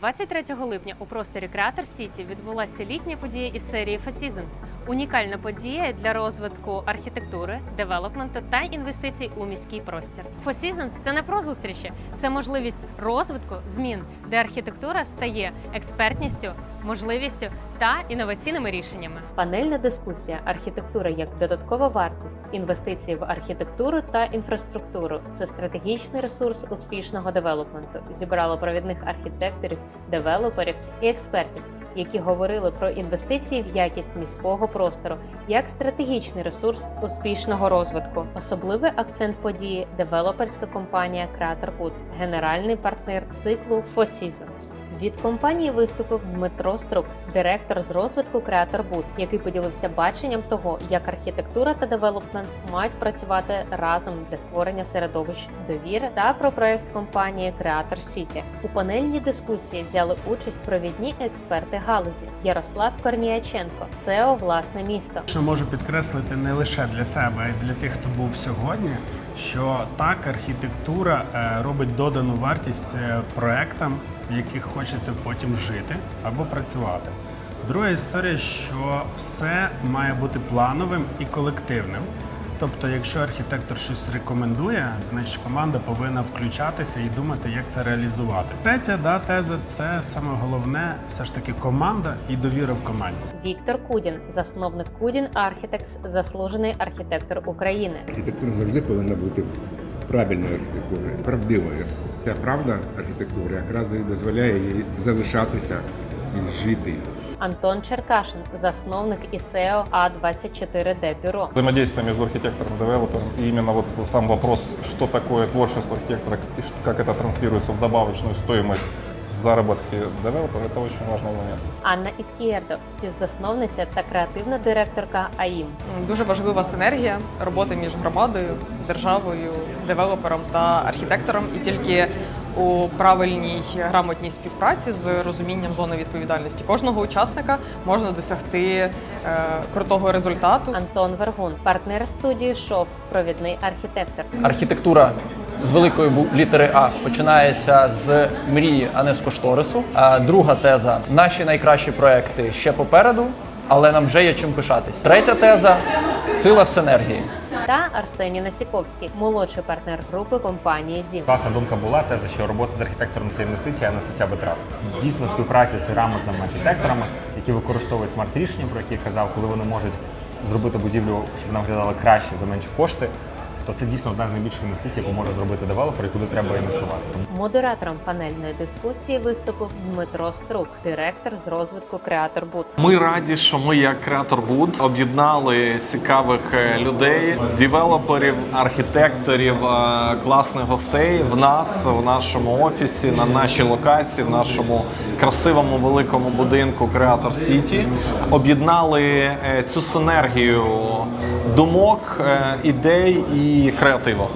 23 липня у просторі Креатор Сіті відбулася літня подія із серії Seasons. Унікальна подія для розвитку архітектури, девелопменту та інвестицій у міський простір. Seasons – це не про зустрічі, це можливість розвитку змін, де архітектура стає експертністю, можливістю та інноваційними рішеннями. Панельна дискусія архітектура як додаткова вартість, інвестиції в архітектуру та інфраструктуру це стратегічний ресурс успішного девелопменту. Зібрало провідних архітекторів, девелоперів і експертів, які говорили про інвестиції в якість міського простору як стратегічний ресурс успішного розвитку. Особливий акцент події девелоперська компанія Creator Wood, генеральний партнер циклу Four Seasons. Від компанії виступив Дмитро Струк, директор з розвитку Creator який поділився баченням того, як архітектура та девелопмент мають працювати разом для створення середовищ довіри та про проект компанії Creator City. У панельній дискусії взяли участь провідні експерти галузі Ярослав Корніяченко, SEO власне місто. Що можу підкреслити не лише для себе, а й для тих, хто був сьогодні, що так архітектура е, робить додану вартість е, проектам, в яких хочеться потім жити або працювати. Друга історія, що все має бути плановим і колективним. Тобто, якщо архітектор щось рекомендує, значить команда повинна включатися і думати, як це реалізувати. Третя да, теза це саме головне, все ж таки команда і довіра в команді. Віктор Кудін, засновник Кудін Architects, заслужений архітектор України. Архітектура завжди повинна бути правильною архітектурою, правдивою. Ця правда архітектури якраз і дозволяє їй залишатися і жити. Антон Черкашин, засновник і SEO А24D Бюро. Взаимодействие между архитектором и девелопером. И именно вот сам вопрос, что такое творчество архитектора и ш- как это транслируется в добавочную стоимость в заработке девелопера, это очень важный момент. Анна Іскієрдо, співзасновниця та креативна директорка АІМ. Дуже важлива синергія роботи між громадою, державою, девелопером та архітектором, і тільки у правильній грамотній співпраці з розумінням зони відповідальності кожного учасника можна досягти е, крутого результату. Антон Вергун, партнер студії Шовк, провідний архітектор. Архітектура з великої бу- літери А починається з мрії, а не з кошторису. А друга теза: наші найкращі проекти ще попереду, але нам вже є чим пишатись. Третя теза сила в синергії. Та Арсеній Насіковський, молодший партнер групи компанії Дім. Класна думка була теза, що робота з архітектором це інвестиція, а не стаття витрат. Дійсно, співпраця з грамотними архітекторами, які використовують смарт-рішення, про які я казав, коли вони можуть зробити будівлю, щоб вона виглядала краще за менші кошти, то це дійсно одна з найбільших інвестицій, яку може зробити девелопер і куди треба інвестувати. Модератором панельної дискусії виступив Дмитро Струк, директор з розвитку Креатор Буд. Ми раді, що ми, як Creator Wood, об'єднали цікавих е, людей, девелоперів, архітекторів, е, класних гостей в нас, в нашому офісі, на нашій локації, в нашому красивому великому будинку Creator City. Об'єднали е, цю синергію думок, ідей і креативу.